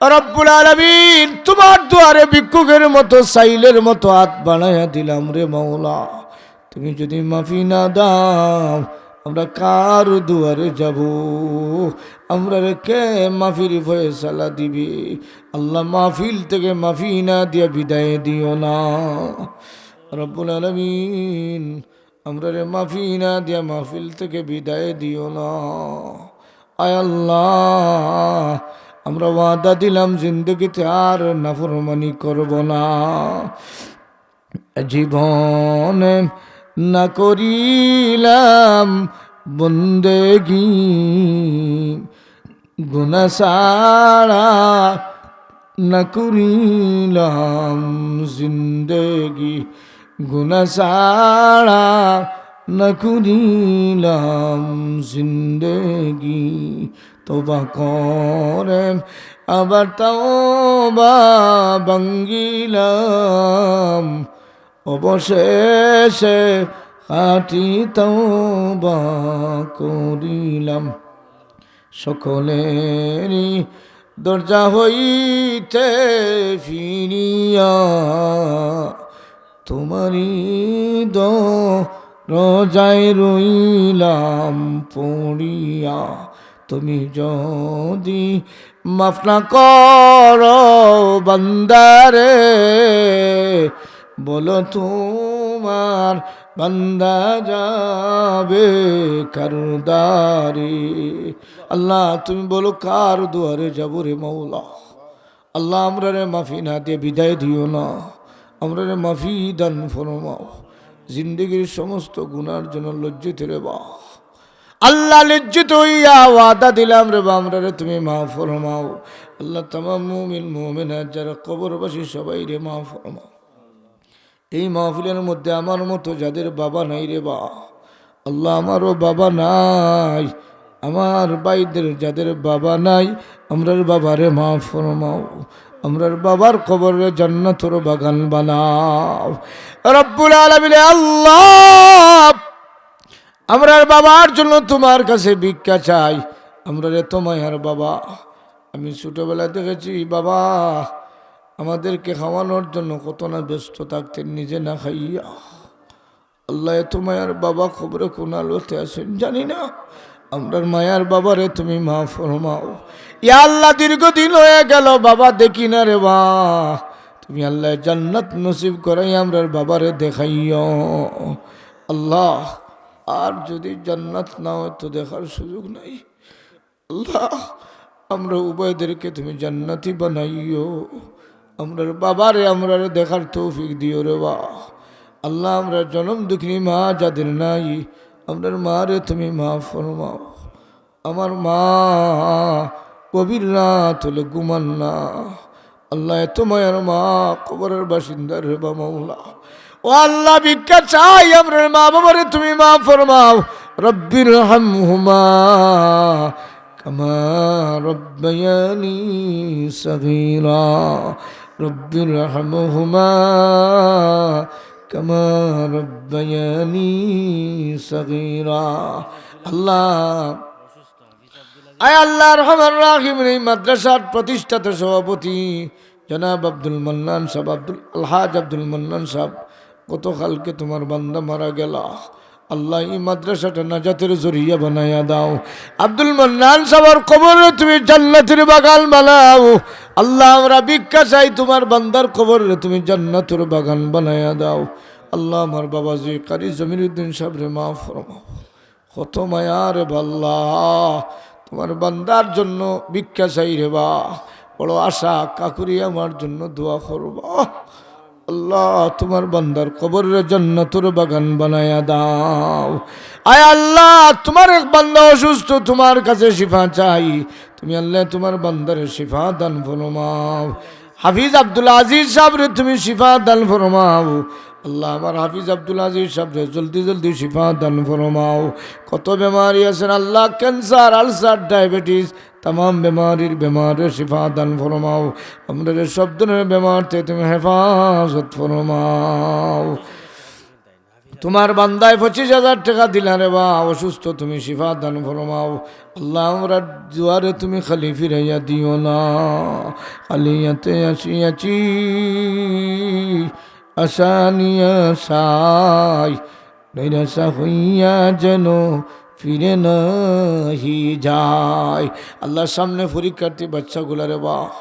রব্বুল আলমিন, তোমার দুয়ারে ভিক্ষুকের মতো, সাইলের মতো হাত বানাইয়া দিলাম রে মাওলা। তুমি যদি মাফি না দাও, আমরা কার দুয়ারে যাব? আমরা কে মাফির ফয়সালা দিবি? আল্লাহ মাহফিল থেকে মাফি না দিয়া বিদায় দিও না। রব্বুল আলমিন, আমরা রে মাফি না দিয়া মাহফিল থেকে বিদায় দিও না। আয় আল্লাহ আমরা ওয়াদা দিলাম জিন্দগিতে আর নাফরমানি করব না। জীবনে না করিলাম বন্দেগি গুণসারা না করিলাম জিন্দগি গুণসারা না করিলাম জিন্দগি। তোবা করে আবার তাও বাঙ্গিলাম অবশেষে খাটি তাও বা করিলাম। সকলেরই দরজা হইতে ফিরিয়া তোমারই দ রজায় রইলাম পড়িয়া। তুমি যদি মাফ না কর বান্দারে, বলো তোমার বান্দা যাবে কারদারে আল্লাহ, তুমি বলো কার দুয়ারে যাব রে মৌলা আল্লাহ, আমরা রে মাফি না দিয়ে বিদায় দিও না। আমরা রে মাফি দান ফরমাও। জিন্দগির সমস্ত গুনার জন্য লজ্জিত রে বা আল্লাহ লজ্জিত হইয়া ওয়াদা দিলাম রে বা আমরা রে তুমি মা ফরমাও। আল্লাহ তামাম মুমিন মুমিনা যারা কবরবাসী সবাই রে মা ফরমাও। এই মাহফিলের মধ্যে আমার মতো যাদের বাবা নাই রে বা, আল্লাহ আমারও বাবা নাই। আমার বাইদের যাদের বাবা নাই, আমরার বাবারে মা ফরমাও। আমরার বাবার কবরে জান্নাতর বাগান বানাও। রব্বুল আলমিনে, আল্লাহ আমরার বাবার জন্য তোমার কাছে ভিক্ষা চাই। আমরা রে তোমার বাবা, আমি ছোটবেলা দেখেছি, বাবা, আমাদেরকে খাওয়ানোর জন্য কত না ব্যস্ত থাকতেন, নিজে না খাইয়া। আল্লাহ এত মায়ার বাবা খবরে কোন আলোতে আছেন জানি না। আমরার মায়ার বাবারে তুমি মা ফরমাও। ইয়া আল্লাহ দীর্ঘদিন হয়ে গেল, বাবা দেখি না রে বা। তুমি আল্লাহ জান্নাত নসিব করাই আমরার বাবারে দেখাইও। আল্লাহ আর যদি জান্নাত না হয় তো দেখার সুযোগ নাই। আল্লাহ, আমরা উভয়দেরকে তুমি জান্নাতি বানাইও। আমরার বাবারে আমরা দেখার তৌফিক দিও রে বা। আল্লাহ, আমরা জনম দুঃখিনী মা যাদের নাই আপনার মা রে তুমি মা ফরমাও। আমার মা কবির রাত হলে ঘুমান না আল্লাহ, এত মায়ের মা, কবরের বাসিন্দার রে বা মৌলা ও আল্লাহ, ভিক্ষা চাই আমার মা বাবারে, তুমি মা ফরমাও। রব্বির হামহুমা কামা রব্বায়ানি সগীরা। রব্বির হামহুমা কামা রব্বায়ানি সগীরা। আল্লাহ, আয় আল্লাহ, রহমান রাহিম, এই মাদ্রাসার প্রতিষ্ঠাতা সভাপতি জনাব আব্দুল মন্নান সাহেব, আব্দুল আলহাজ আব্দুল মন্নান সাহেব। গতকালকে তোমার বান্দা মারা গেল? আল্লাহ এই মাদ্রাসাটা নাজাতের জরিয়া বানাইয়া দাও। আব্দুল মান্নান সাহেবের কবরে তুমি জান্নাতের বাগান বানাও। আল্লাহ আমরা ভিক্ষা চাই তোমার বান্দার কবরে তুমি জান্নাতের বাগান বানাইয়া দাও। আল্লাহ আমার বাবাজি কারি জমিরুদ্দিন সাহেবরে মা ফরমাও কত মায়া রে বাল্লা। তোমার বান্দার জন্য ভিক্ষা চাই রে বা। বড় আশা, কাকুরি আমার জন্য দোয়া করবা। আল্লাহ, তোমার বান্দার কবরের জন্য তোর বাগান বানায়া দাও। আয় আল্লাহ, তোমার এক বান্দা অসুস্থ, তোমার কাছে শিফা চাই। তুমি আল্লাহ, তোমার বান্দার শিফা দান ফরমাও। হাফিজ আব্দুল আজিজ সাহেব তুমি শিফা দান ফরমাও। আল্লাহ আমার হাফিজ আব্দুল আজিজ সাহেবরে জলদি জলদি শিফা দান ফরমাও। কত বেমারি আছেন আল্লাহ, ক্যান্সার, আলসার, ডায়াবেটিস তাম বেমারির বেমারের শিফা দান ফরমাও। আমাদের সব ধরনের বেমার থেকে তুমি হেফাজত ফরমাও। তোমার বান্দায় পঁচিশ হাজার টাকা দিলা রে বা, অসুস্থ তুমি শিফা দান ফরমাও। আল্লাহ আমরা দুয়ারে তুমি খালি ফিরাইয়া দিও না। খালিয়াতে আসিয়াছি আসানিয়া সাই নৈরাশা হইয়া যেন ফিরে নাহি যায়। আল্লাহর সামনে পরীক্ষার্থী বাচ্চাগুলারে বাহ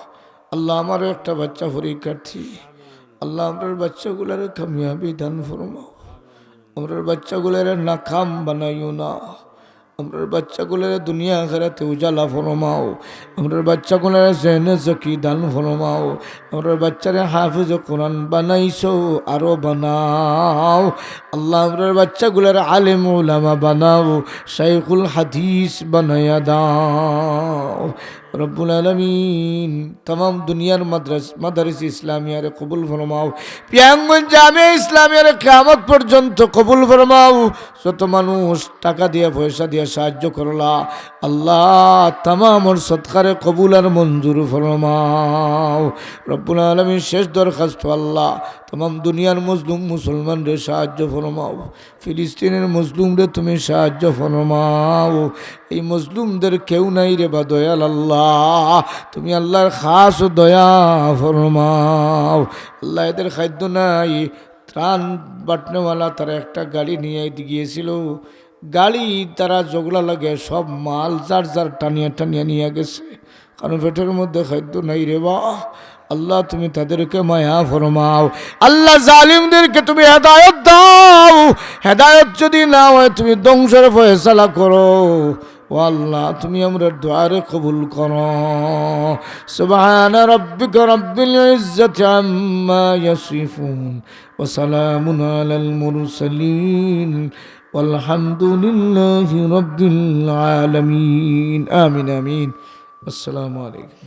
আল্লাহ আমারও একটা বাচ্চা পরীক্ষার্থী আল্লাহ আমার বাচ্চাগুলারে কামিয়াবি দান ফরমাও। আমরার বাচ্চাগুলোর নাকাম বানাইও না। আমরার বাচ্চাগুলোর দুনিয়া আখেরাতে উজালা ফরমাও। আমরার বাচ্চাগুলোর জেনে জকি দান ফরমাও। আমরার বাচ্চারে হাফিজ কোরআন বানাইছো আরও বানাও। আল্লাহ আমরার বাচ্চাগুলোর আলেম উলামা বানাও, শাইখুল হাদিস বানাইয়া দাও। রব্বুল আলমিন তাম দুনিয়ার মাদ্রাস, মাদারিস ইসলামিয়ারে কবুল ফরমাও, পিয়াঙ্গন জামে ইসলামিয়ারে কেমত পর্যন্ত কবুল ফরমাও। যত মানুষ টাকা দিয়ে, পয়সা দিয়ে সাহায্য করলা, আল্লাহ তামামর সৎকারে কবুল আর মঞ্জুর ফরমাও। রব্বুল আলমীর শেষ দরখাস্ত আল্লাহ তাম দুনিয়ার মজলুম মুসলমানরে সাহায্য ফরমাও ফিলিস্তিনের মজলুমরে তুমি সাহায্য ফরমাও এই মজলুমদের কেউ নাই রে বা দয়াল আল্লাহ তুমি আল্লাহর খাস দয়া ফরমাও আল্লাহ এদের খাদ্য নাই ত্রাণ বাটনেওয়ালা তারা একটা গাড়ি নিয়ে গিয়েছিল গাড়ি তারা জগলা লাগে সব মাল যার যার টানিয়া টানিয়া নিয়ে গেছে কারণ পেটের মধ্যে খাদ্য নাই রে বা আল্লাহ তুমি তাদেরকে মায়া ফরমাও আল্লাহ জালিমদেরকে তুমি হেদায়ত দাও হেদায়ত যদি না হয় তুমি ধ্বংসের ফয়সালা করো ও আল্লাহ তুমি আমরা দ্বারে কবুল করো সুবহান রব্বিকা রব্বিল ইজ্জাতি আম্মা ইয়াসিফুন ওয়া সালামুন আলাল মুরসালিন والحمد لله رب العالمين آمين آمين السلام عليكم